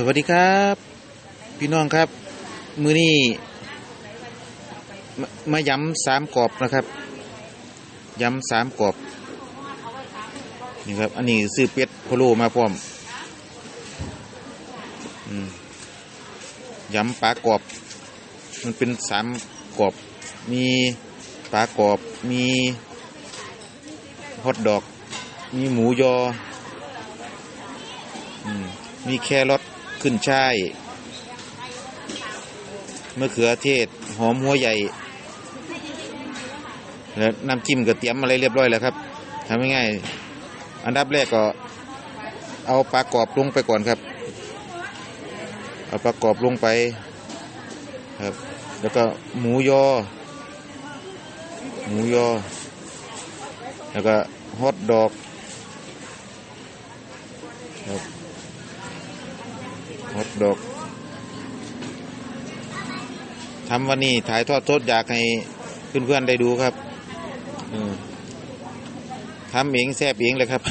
สวัสดีครับ พี่น้องครับ มือนี้มามาย้ำสามกรอบนะครับ ย้ำสามกรอบนี่ครับ อันนี้ซื้อเป็ดพะโลมาพร้อมอมย้ำปลากรอบ มันเป็นสามกรอบ มีปลากรอบ มีฮอทดอก มีหมูยออมมีแครอท ขึ้นช่ายมะเขือเทศ หอมหัวใหญ่ แล้วน้ำจิ้มก็เตรียมอะไรเรียบร้อยแล้วครับทำง่ายๆอันดับแรกก็ เอาปลากรอบลงไปก่อนครับ เอาปลากรอบลงไปครับ แล้วก็หมูยอ หมูยอ แล้วก็ฮอทดอกครับ ฮอทดอกทำวันนี้ถ่ายทอดสดอยากให้เพื่อนๆได้ดูครับทำเองแซ่บเองเลยครับ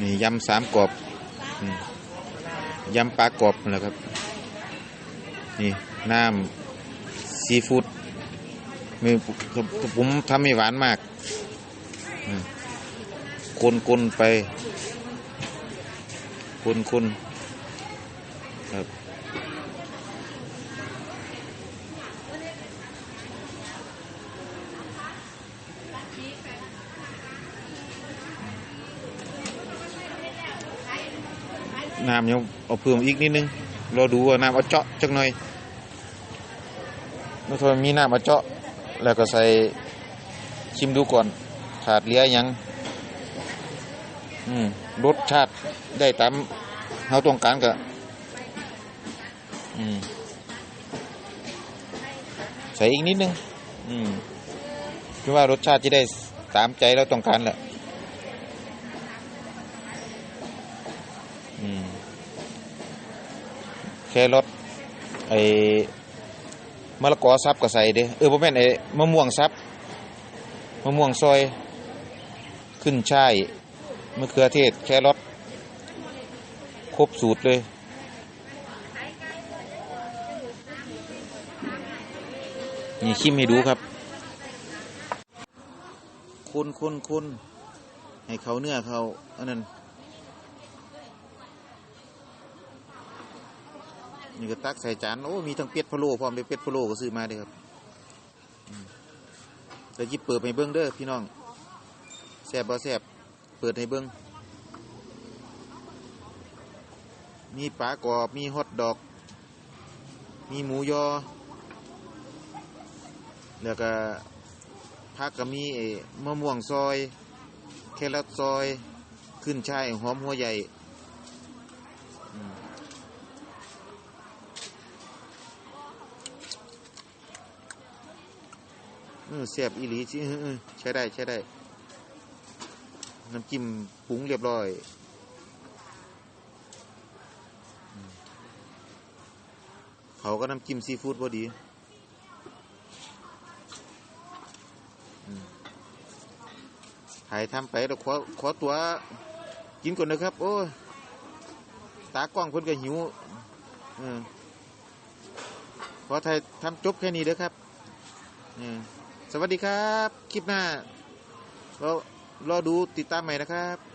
นี่ยำสามกรอบยำปลากรอบนั่นแหละครับ นี่น้ำซีฟู้ดมีผมทำไม่หวานมากอืมคนๆไป คนๆครับน้ำยังเอาเพิ่มอีกนิดนึงรอดูว่าน้ำเอาเจาะจักหน่อยแล้วถ้ามีน้ำเอาเจาะ แล้วก็ใส่ชิมดูก่อน ขาดเลือหยัง อืมรสชาติได้ตามเราต้องการก็อืมใส่อีกนิดนึง อืมคือว่ารสชาติจะได้ตามใจเราต้องการแหละอืมแค่รอทไอ้มะละกอซับก็ใส่เด้เออบ่แม่ไอ้มะม่วงซับมะม่วงซอย ขึ้นช่าย มะเขือเทศ แครอทครบสูตรเลย นี่ชิมให้ดูครับคนคนคนให้เขาเนื้อเขาอันนั้นนี่ก็ตักใส่จานโอ้มีทั้งเป็ดพะโล้พร้อมด้วยเป็ดพะโล้ก็ซื้อมาเด้อครับแต่ยิบเปิดให้เบิ้องเด้อพี่น้องแซ่บบ่แซ่บ เปิดให้เบิ้งมีปลากรอบ มีฮอทดอก มีหมูยอ แล้วก็ผักก็มีมะม่วงซอย แครอทซอย ขึ้นช่ายหอมหัวใหญ่เออเสียบอีหลีสิเออเออใช้ได้ ใช้ได้ น้ำจิ้มปรุงเรียบร้อยเขาก็น้ำจิ้มซีฟู้ดพอดีอืมถ่ายทำไปแล้วขอขอตัวกินก่อนนะครับ โอ้ยตากล้องเพิ่นก็หิวอขอถ่ายทำจบแค่นี้เด้อครับสวัสดีครับ คลิปหน้าเรอ รอดูติดตามใหม่นะครับ